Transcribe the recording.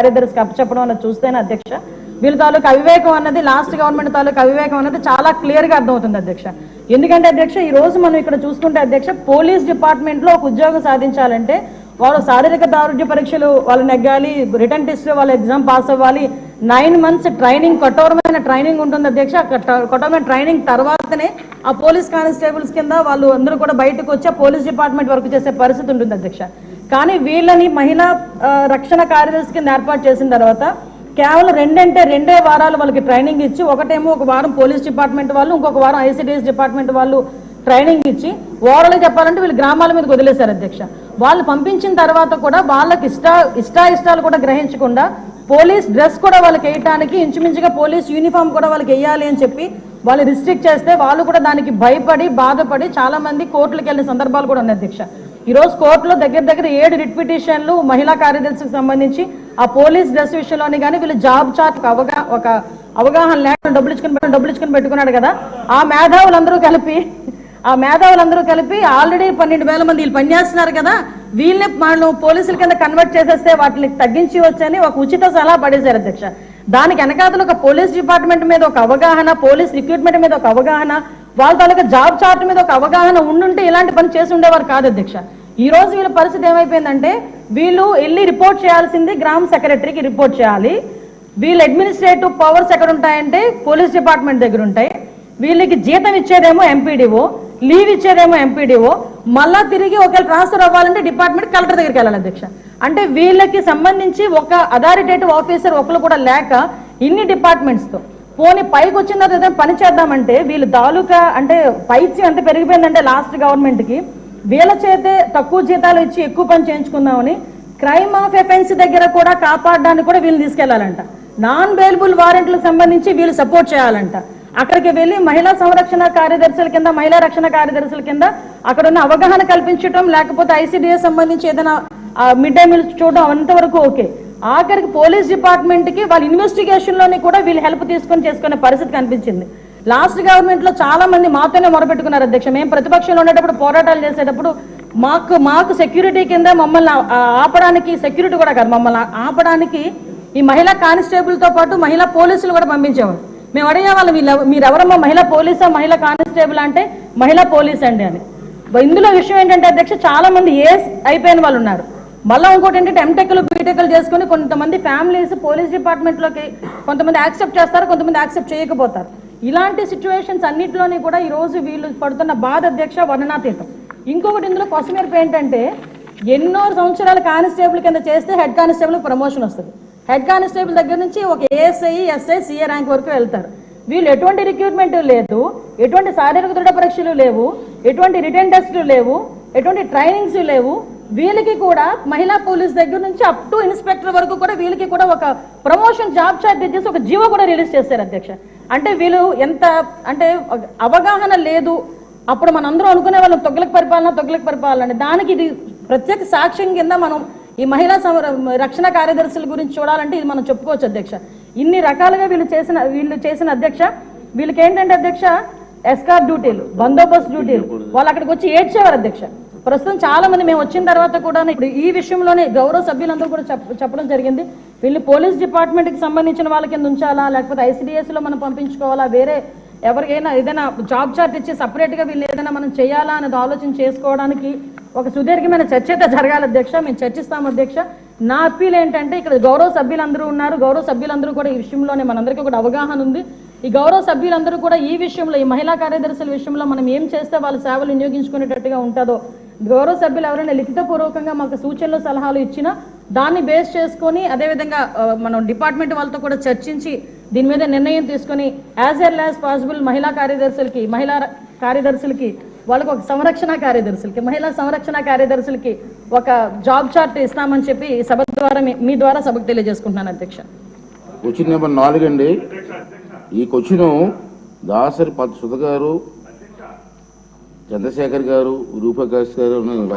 కార్యదర్శికి అప్పచెప్పడం అన్నది చూస్తేనే అధ్యక్ష. వీళ్ళ తాలూకు అవివేకం అన్నది లాస్ట్ గవర్నమెంట్ తాలూకు అవివేకం అన్నది చాలా క్లియర్గా అర్థమవుతుంది అధ్యక్ష. ఎందుకంటే అధ్యక్ష ఈ రోజు మనం ఇక్కడ చూసుకుంటే అధ్యక్ష పోలీస్ డిపార్ట్మెంట్లో ఒక ఉద్యోగం సాధించాలంటే వాళ్ళు శారీరక దారుఢ్య పరీక్షలు వాళ్ళు నెగ్గాలి రిటర్న్ టెస్ట్ వాళ్ళు ఎగ్జామ్ పాస్ అవ్వాలి నైన్ మంత్స్ ట్రైనింగ్ కఠోరమైన ట్రైనింగ్ ఉంటుంది అధ్యక్ష. కఠోరమైన ట్రైనింగ్ తర్వాతనే ఆ పోలీస్ కానిస్టేబుల్స్ కింద వాళ్ళు అందరూ కూడా బయటకు వచ్చి పోలీస్ డిపార్ట్మెంట్ వర్క్ చేసే పరిస్థితి ఉంటుంది అధ్యక్ష. కానీ వీళ్ళని మహిళా రక్షణ కార్యదర్శి కింద ఏర్పాటు చేసిన తర్వాత కేవలం రెండంటే రెండే వారాలు వాళ్ళకి ట్రైనింగ్ ఇచ్చి ఒకటేమో ఒక వారం పోలీస్ డిపార్ట్మెంట్ వాళ్ళు ఇంకొక వారం ఐసీడీఎస్ డిపార్ట్మెంట్ వాళ్ళు ట్రైనింగ్ ఇచ్చి ఓవరాల్ చెప్పాలంటే వీళ్ళు గ్రామాల మీదకి వదిలేశారు అధ్యక్ష. వాళ్ళు పంపించిన తర్వాత కూడా వాళ్ళకి ఇష్ట ఇష్టాయిష్టాలు కూడా గ్రహించకుండా పోలీస్ డ్రెస్ కూడా వాళ్ళకి వేయటానికి ఇంచుమించుగా పోలీస్ యూనిఫామ్ కూడా వాళ్ళకి వేయాలి అని చెప్పి వాళ్ళు రిస్ట్రిక్ట్ చేస్తే వాళ్ళు కూడా దానికి భయపడి బాధపడి చాలా మంది కోర్టులకు వెళ్ళిన సందర్భాలు కూడా ఉన్నాయి అధ్యక్ష. ఈ కోర్టులో దగ్గర దగ్గర ఏడు రిట్ పిటిషన్లు మహిళా కార్యదర్శికి సంబంధించి ఆ పోలీస్ డ్రెస్ విషయంలోని కానీ వీళ్ళు జాబ్ చార్ట్ అవగా ఒక అవగాహన లేకుండా డబ్బులు ఇచ్చుకుని డబ్బులు ఇచ్చుకుని పెట్టుకున్నాడు కదా. ఆ మేధావులందరూ కలిపి ఆ మేధావులందరూ కలిపి ఆల్రెడీ పన్నెండు వేల మంది వీళ్ళు పనిచేస్తున్నారు కదా. వీళ్ళని మనం పోలీసుల కింద కన్వర్ట్ చేసేస్తే వాటిని తగ్గించి వచ్చని ఒక ఉచిత సలహా పడేశారు అధ్యక్ష. దానికి వెనకాతలు ఒక పోలీస్ డిపార్ట్మెంట్ మీద ఒక అవగాహన పోలీస్ రిక్రూట్మెంట్ మీద ఒక అవగాహన వాళ్ళ తాలూకా జాబ్ చార్ట్ మీద ఒక అవగాహన ఉండుంటే ఇలాంటి పని చేసి ఉండేవారు కాదు అధ్యక్ష. ఈ రోజు వీళ్ళ పరిస్థితి ఏమైపోయిందంటే వీళ్ళు వెళ్ళి రిపోర్ట్ చేయాల్సింది గ్రామ సెక్రటరీకి రిపోర్ట్ చేయాలి. వీళ్ళ అడ్మినిస్ట్రేటివ్ పవర్స్ ఎక్కడ ఉంటాయంటే పోలీస్ డిపార్ట్మెంట్ దగ్గర ఉంటాయి. వీళ్ళకి జీతం ఇచ్చేదేమో ఎంపీడీఓ లీవ్ ఇచ్చేదేమో ఎంపీడీఓ. మళ్ళా తిరిగి ఒకవేళ ట్రాన్స్ఫర్ అవ్వాలంటే డిపార్ట్మెంట్ కలెక్టర్ దగ్గరికి వెళ్ళాలి అధ్యక్ష. అంటే వీళ్ళకి సంబంధించి ఒక అథారిటేటివ్ ఆఫీసర్ ఒకరు కూడా లేక ఇన్ని డిపార్ట్మెంట్స్తో పోనీ పైకి వచ్చిన తర్వాత పని చేద్దామంటే వీళ్ళు తాలూకా అంటే పైచి ఎంత పెరిగిపోయిందంటే లాస్ట్ గవర్నమెంట్కి వీళ్ళ చేతే తక్కువ జీతాలు ఇచ్చి ఎక్కువ పని చేయించుకుందామని క్రైమ్ ఆఫ్ ఎఫెన్స్ దగ్గర కూడా కాపాడడానికి కూడా వీళ్ళు తీసుకెళ్ళాలంట. నాన్ బెయిలబుల్ వారెంట్లకు సంబంధించి వీళ్ళు సపోర్ట్ చేయాలంట. అక్కడికి వెళ్ళి మహిళా సంరక్షణ కార్యదర్శుల కింద మహిళా రక్షణ కార్యదర్శుల కింద అక్కడ ఉన్న అవగాహన కల్పించడం లేకపోతే ఐసీడీఎస్ సంబంధించి ఏదైనా మిడ్ డే మీల్స్ చూడడం అంతవరకు ఓకే. ఆఖరికి పోలీస్ డిపార్ట్మెంట్కి వాళ్ళ ఇన్వెస్టిగేషన్లోని కూడా వీళ్ళు హెల్ప్ తీసుకొని చేసుకునే పరిస్థితి కనిపించింది. లాస్ట్ గవర్నమెంట్లో చాలా మంది మాతోనే మొరపెట్టుకున్నారు అధ్యక్ష. మేము ప్రతిపక్షంలో ఉండేటప్పుడు పోరాటాలు చేసేటప్పుడు మాకు మాకు సెక్యూరిటీ కింద మమ్మల్ని ఆపడానికి సెక్యూరిటీ కూడా కాదు. మమ్మల్ని ఆపడానికి ఈ మహిళా కానిస్టేబుల్తో పాటు మహిళా పోలీసులు కూడా పంపించేవారు. మేము అడిగే వాళ్ళు వీళ్ళు మీరు ఎవరమ్మా మహిళా పోలీసా మహిళా కానిస్టేబుల్ అంటే మహిళా పోలీస్ అండి అని. ఇందులో విషయం ఏంటంటే అధ్యక్ష చాలా మంది ఏస్ అయిపోయిన వాళ్ళు ఉన్నారు. మళ్ళీ ఇంకోటి ఏంటంటే ఎంటెక్లు బీటెక్లు చేసుకుని కొంతమంది ఫ్యామిలీస్ పోలీస్ డిపార్ట్మెంట్లోకి కొంతమంది యాక్సెప్ట్ చేస్తారు కొంతమంది యాక్సెప్ట్ చేయకపోతారు. ఇలాంటి సిచ్యువేషన్స్ అన్నిటిలోని కూడా ఈ రోజు వీళ్ళు పడుతున్న బాధ అధ్యక్ష వర్ణనాతీతం. ఇంకొకటి ఇందులో కొసమెరుపు ఏంటంటే ఎన్నో సంవత్సరాలు కానిస్టేబుల్ కింద చేస్తే హెడ్ కానిస్టేబుల్ ప్రమోషన్ వస్తుంది. హెడ్ కానిస్టేబుల్ దగ్గర నుంచి ఒక ఏఎస్ఐ ఎస్ఐ సిఏ ర్యాంక్ వరకు వెళ్తారు. వీళ్ళు ఎటువంటి రిక్రూట్మెంట్ లేదు ఎటువంటి శారీరక దృఢ పరీక్షలు లేవు ఎటువంటి రిటర్న్ టెస్టులు లేవు ఎటువంటి ట్రైనింగ్స్ లేవు వీళ్ళకి కూడా మహిళా పోలీస్ దగ్గర నుంచి అప్ టు ఇన్స్పెక్టర్ వరకు కూడా వీళ్ళకి కూడా ఒక ప్రమోషన్ జాబ్ చార్ట్ ఇచ్చేసి ఒక జీవో కూడా రిలీజ్ చేశారు అధ్యక్ష. అంటే వీళ్ళు ఎంత అంటే అవగాహన లేదు. అప్పుడు మనందరం అనుకునే వాళ్ళం తొగ్గులకు పరిపాలన తొగ్గులకు పరిపాలన దానికి ఇది ప్రత్యేక సాక్ష్యం కింద మనం ఈ మహిళా రక్షణ కార్యదర్శుల గురించి చూడాలంటే ఇది మనం చెప్పుకోవచ్చు అధ్యక్ష. ఇన్ని రకాలుగా వీళ్ళు చేసిన వీళ్ళు చేసిన అధ్యక్ష వీళ్ళకి ఏంటంటే అధ్యక్ష ఎస్కార్ డ్యూటీలు బందోబస్తు డ్యూటీలు వాళ్ళు అక్కడికి వచ్చి ఏడ్చేవారు అధ్యక్ష. ప్రస్తుతం చాలా మంది మేము వచ్చిన తర్వాత కూడా ఇప్పుడు ఈ విషయంలోనే గౌరవ సభ్యులందరూ కూడా చెప్- చెప్పడం జరిగింది. వీళ్ళు పోలీస్ డిపార్ట్మెంట్కి సంబంధించిన వాళ్ళ కింద ఉంచాలా లేకపోతే ఐసిడిఎస్లో మనం పంపించుకోవాలా వేరే ఎవరికైనా ఏదైనా జాబ్ చార్ట్ ఇచ్చి సపరేట్గా వీళ్ళు ఏదైనా మనం చేయాలా అనేది ఆలోచన చేసుకోవడానికి ఒక సుదీర్ఘమైన చర్చ అయితే జరగాలి అధ్యక్ష. మేము చర్చిస్తాం అధ్యక్ష. నా అప్పీల్ ఏంటంటే ఇక్కడ గౌరవ సభ్యులందరూ ఉన్నారు. గౌరవ సభ్యులందరూ కూడా ఈ విషయంలోనే మనందరికీ కూడా అవగాహన ఉంది. ఈ గౌరవ సభ్యులందరూ కూడా ఈ విషయంలో ఈ మహిళా కార్యదర్శుల విషయంలో మనం ఏం చేస్తే వాళ్ళ సేవలు వినియోగించుకునేటట్టుగా ఉంటుందో గౌరవ సభ్యులు ఎవరైనా లిఖితపూర్వకంగా మాకు సూచనలు సలహాలు ఇచ్చినా దాన్ని బేస్ చేసుకొని అదేవిధంగా మనం డిపార్ట్మెంట్ వాళ్ళతో కూడా చర్చించి దీని మీద నిర్ణయం తీసుకొని యాజ్ ఎల్ యాజ్ పాసిబుల్ మహిళా కార్యదర్శులకి మహిళా కార్యదర్శులకి వాళ్ళకి ఒక సంరక్షణ కార్యదర్శులకి మహిళా సంరక్షణ కార్యదర్శులకి ఒక జాబ్ చార్ట్ ఇస్తామని చెప్పి సభ ద్వారా మీ- ద్వారా సభకు తెలియజేసుకుంటున్నాను అధ్యక్ష. క్వశ్చన్ నెంబర్ నాలుగు అండి ఈ క్వశ్చన్ దాసరి పద్ సుధ గారు చంద్రశేఖర్ గారు రూపకాశ్ గారు